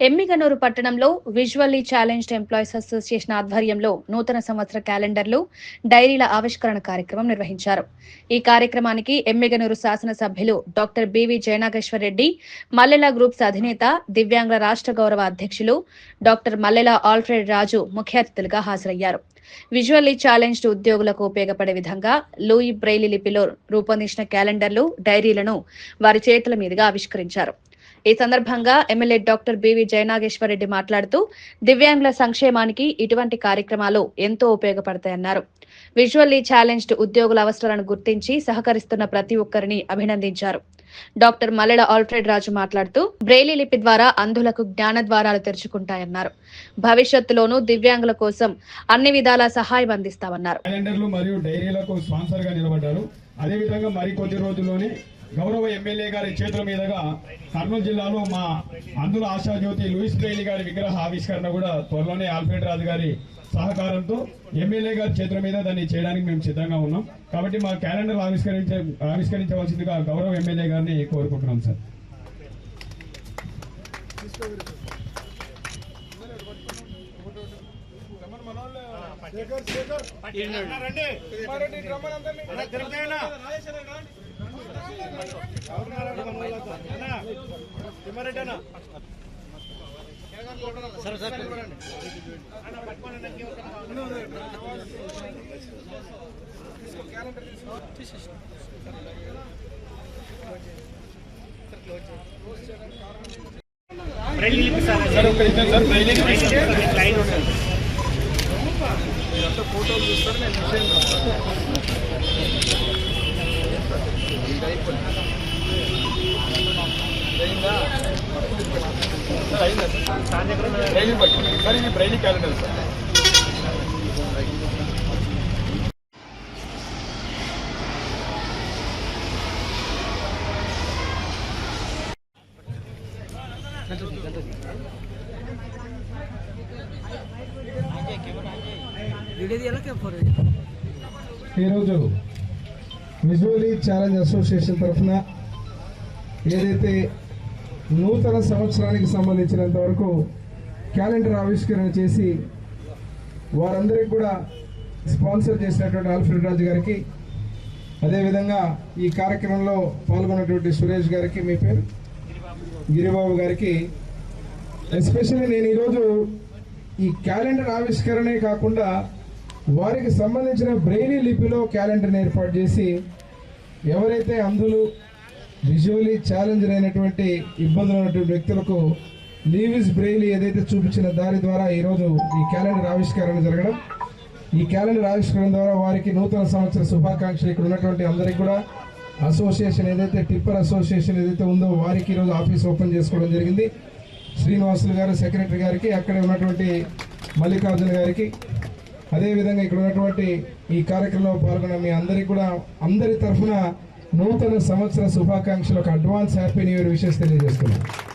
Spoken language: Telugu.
ఎమ్మిగనూరు పట్టణంలో విజువల్లీ ఛాలెంజ్డ్ ఎంప్లాయీస్ అసోసియేషన్ ఆధ్వర్యంలో నూతన సంవత్సర క్యాలెండర్లు డైరీల ఆవిష్కరణ కార్యక్రమం నిర్వహించారు. ఈ కార్యక్రమానికి ఎమ్మిగనూరు శాసనసభ్యులు doctor BV Jayanageshwar Reddy Mallela groups అధినేత దివ్యాంగుల రాష్ట్ర గౌరవ అధ్యక్షులు డాక్టర్ మల్లెల ఆల్ఫ్రెడ్ రాజు ముఖ్య అతిథులుగా హాజరయ్యారు. విజువల్లీ ఛాలెంజ్డ్ ఉద్యోగులకు ఉపయోగపడే విధంగా లూయి బ్రెయిలీ లిపిలో రూపొందించిన క్యాలెండర్లు డైరీలను వారి చేతుల మీదుగా ఆవిష్కరించారు. ఈ సందర్భంగా MLA doctor BV Jayanageshwar Reddy మాట్లాడుతూ దివ్యాంగుల సంక్షేమానికి ఇటువంటి కార్యక్రమాలు ఎంతో ఉపయోగపడతాయన్నారు. విజువల్లీ ఛాలెంజ్డ్ ఉద్యోగుల అవసరాలను గుర్తించి సహకరిస్తున్న ప్రతి ఒక్కరిని అభినందించారు. డాక్టర్ మల్లెడ ఆల్ఫ్రెడ్ రాజు మాట్లాడుతూ బ్రెయిలీ లిపి ద్వారా అంధులకు జ్ఞాన ద్వారాలు తెరుచుకుంటాయన్నారు. భవిష్యత్తులోనూ దివ్యాంగుల కోసం అన్ని విధాల సహాయం అందిస్తామన్నారు. మరియు డైరీలకు స్పాన్సర్గా నిలబడ్డారు. అదేవిధంగా మరి కొద్ది రోజుల్లోనే గౌరవ ఎమ్మెల్యే గారి చేతుల మీదుగా కర్నూలు జిల్లాలో మా అందుల ఆశాజ్యోతి లూయిస్ బ్రెయిలీ గారి విగ్రహ ఆవిష్కరణ కూడా త్వరలోనే ఆల్ఫ్రెడ్ రాజు గారి సహకారంతో ఎమ్మెల్యే గారి చేతుల మీద దాన్ని చేయడానికి మేము సిద్ధంగా ఉన్నాం. కాబట్టి మా క్యాలెండర్ ఆవిష్కరించే ఆవిష్కరించవలసిందిగా గౌరవ ఎమ్మెల్యే గారిని కోరుకుంటున్నాం సార్. సార్ ఒక నిమిషం సార్. బ్రెయిలీ బ్రెయిలీ పట్టుకోండి. సార్ ఇది క్యాలెండర్ సార్ ఈరోజు విజువలీ ఛాలెంజ్ అసోసియేషన్ తరఫున ఏదైతే నూతన సంవత్సరానికి సంబంధించినంత వరకు క్యాలెండర్ ఆవిష్కరణ చేసి వారందరికీ కూడా స్పాన్సర్ చేసినటువంటి ఆల్ఫ్రెడ్ రాజు గారికి అదేవిధంగా ఈ కార్యక్రమంలో పాల్గొన్నటువంటి సురేష్ గారికి మీ పేరు గిరిబాబు గారికి. ఎస్పెషల్లీ నేను ఈరోజు ఈ క్యాలెండర్ ఆవిష్కరణే కాకుండా వారికి సంబంధించిన బ్రెయిలీ లిపిలో క్యాలెండర్ని ఏర్పాటు చేసి ఎవరైతే అందులు విజువలీ ఛాలెంజ్ అయినటువంటి ఇబ్బందులు ఉన్నటువంటి వ్యక్తులకు లీవిస్ బ్రెయిలీ ఏదైతే చూపించిన దారి ద్వారా ఈరోజు ఈ క్యాలెండర్ ఆవిష్కరణ జరగడం. ఈ క్యాలెండర్ ఆవిష్కరణ ద్వారా వారికి నూతన సంవత్సర శుభాకాంక్షలు ఇక్కడ ఉన్నటువంటి అందరికీ కూడా. అసోసియేషన్ ఏదైతే టిప్పర్ అసోసియేషన్ ఏదైతే ఉందో వారికి ఈరోజు ఆఫీస్ ఓపెన్ చేసుకోవడం జరిగింది. శ్రీనివాసులు గారు సెక్రటరీ గారికి అక్కడే ఉన్నటువంటి మల్లికార్జున గారికి. అదేవిధంగా ఇక్కడ ఉన్నటువంటి ఈ కార్యక్రమంలో పాల్గొన్న మీ అందరికీ కూడా అందరి తరఫున నూతన సంవత్సర శుభాకాంక్షలకు advance happy new year wishes తెలియజేస్తున్నాను